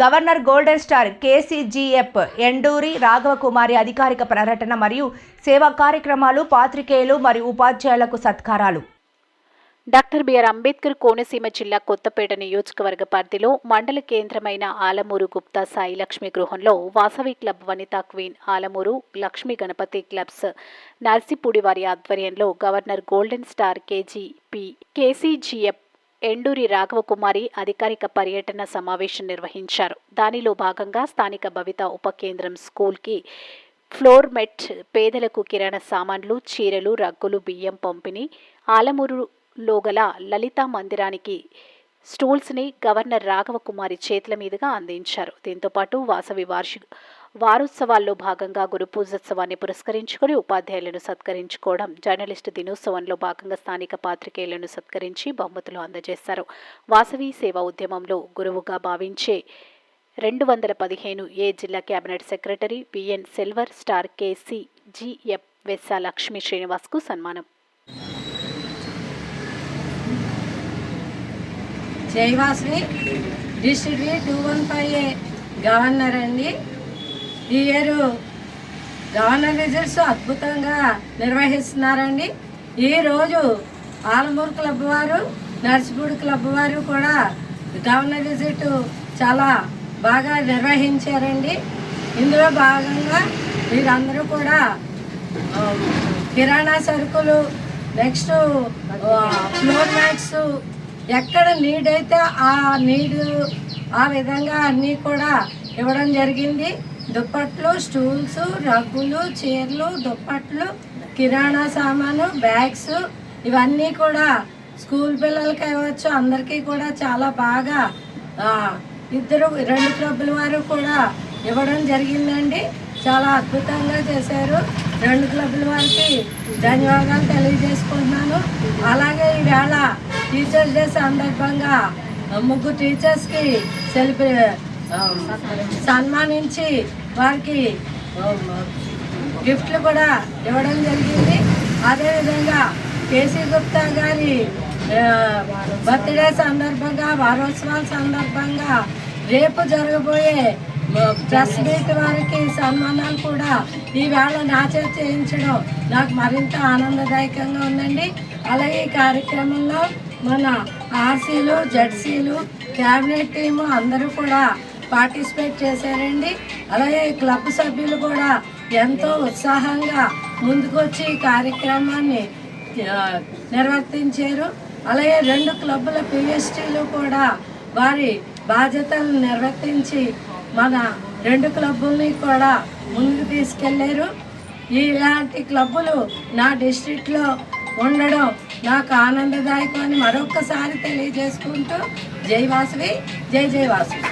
Governor golden star KCGF Enduri Raghava Kumari అధికారిక ప్రకటన మరియు సేవా కార్యక్రమాలు పాత్రికేయులు మరియు ఉపాధ్యాయులకు సత్కారాలు. డాక్టర్ బిఆర్ అంబేద్కర్ కోనసీమ జిల్లా కొత్తపేట నియోజకవర్గ పరిధిలో మండల కేంద్రమైన ఆలమూరు గుప్తా సాయి లక్ష్మి గృహంలో Vasavi club Vanitha queen Alamuru Lakshmi Ganapathi clubs Narsipudi వారి ఆధ్వర్యంలో governor golden star KGP KCGF Enduri Raghavakumari అధికారిక పర్యటన సమావేశం నిర్వహించారు. దానిలో భాగంగా స్థానిక భవిత ఉప కేంద్రం స్కూల్కి ఫ్లోర్ మెట్ పేదలకు కిరాణా సామాన్లు చీరలు రగ్గులు బియ్యం పంపిణీ ఆలమూరులో గల లలితా మందిరానికి స్టూల్స్ని గవర్నర్ రాఘవ కుమారి చేతుల మీదుగా అందించారు. దీంతో పాటు వాసవి వార్షిక వారోత్సవాల్లో భాగంగా గురు పూజోత్సవాన్ని పురస్కరించుకుని ఉపాధ్యాయులను సత్కరించుకోవడం జర్నలిస్టు దినోత్సవంలో భాగంగా స్థానిక పాత్రికేయులను సత్కరించి బహుమతులు అందజేశారు. వాసవి సేవా ఉద్యమంలో గురువుగా భావించే రెండు వందల పదిహేను ఏ జిల్లా cabinet secretary V N silver star KCGF Vessa Lakshmi శ్రీనివాస్కు సన్మానం. జైవాస్ని district two one five A governor అండి. ఈ ఇయర్ గవర్నర్ రిజల్ట్స్ అద్భుతంగా నిర్వహిస్తున్నారండి. ఈరోజు ఆలమూరు క్లబ్ వారు నర్సిపూడి క్లబ్ వారు కూడా గవర్నర్ విజిట్ చాలా బాగా నిర్వహించారండి. ఇందులో భాగంగా మీరందరూ కూడా కిరాణా సరుకులు నెక్స్ట్ ఫ్లోర్ మ్యాట్స్ ఎక్కడ నీడ్ అయితే ఆ నీడు ఆ విధంగా అన్నీ కూడా ఇవ్వడం జరిగింది. దుప్పట్లు స్టూల్స్ రగ్గులు చీరలు దుప్పట్లు కిరాణా సామాను బ్యాగ్స్ ఇవన్నీ కూడా స్కూల్ పిల్లలకి ఇవ్వచ్చు. అందరికీ కూడా చాలా బాగా ఇద్దరు రెండు క్లబ్బుల వారు కూడా ఇవ్వడం జరిగిందండి. చాలా అద్భుతంగా చేశారు. రెండు క్లబ్బుల వారికి ధన్యవాదాలు తెలియజేసుకుంటున్నాను. అలాగే ఈవేళ టీచర్స్ డే సందర్భంగా ముగ్గురు టీచర్స్కి సెలిబ్రే సన్మానించి వారికి గిఫ్ట్లు కూడా ఇవ్వడం జరిగింది. అదేవిధంగా కేసీ గుప్తా గారి బర్త్డే సందర్భంగా వారోత్సవాల సందర్భంగా రేపు జరగబోయే ప్రెస్ మీట్ వారికి సన్మానాలు కూడా ఈవేళ నాచే చేయించడం నాకు మరింత ఆనందదాయకంగా ఉందండి. అలాగే ఈ కార్యక్రమంలో మన ఆర్సీలు జెడ్సీలు క్యాబినెట్ టీము అందరూ కూడా పార్టిసిపేట్ చేశారండి. అలాగే క్లబ్ సభ్యులు కూడా ఎంతో ఉత్సాహంగా ముందుకొచ్చి ఈ కార్యక్రమాన్ని నిర్వర్తించారు. అలాగే రెండు క్లబ్బుల పిఎస్టీలు కూడా వారి బాధ్యతలను నిర్వర్తించి మన రెండు క్లబ్బుల్ని కూడా ముందుకు తీసుకెళ్ళారు. ఇలాంటి క్లబ్బులు నా డిస్ట్రిక్ట్లో ఉండడం నాకు ఆనందదాయకం అని మరొక్కసారి తెలియజేసుకుంటూ జై వాసవి జై జై వాసవి.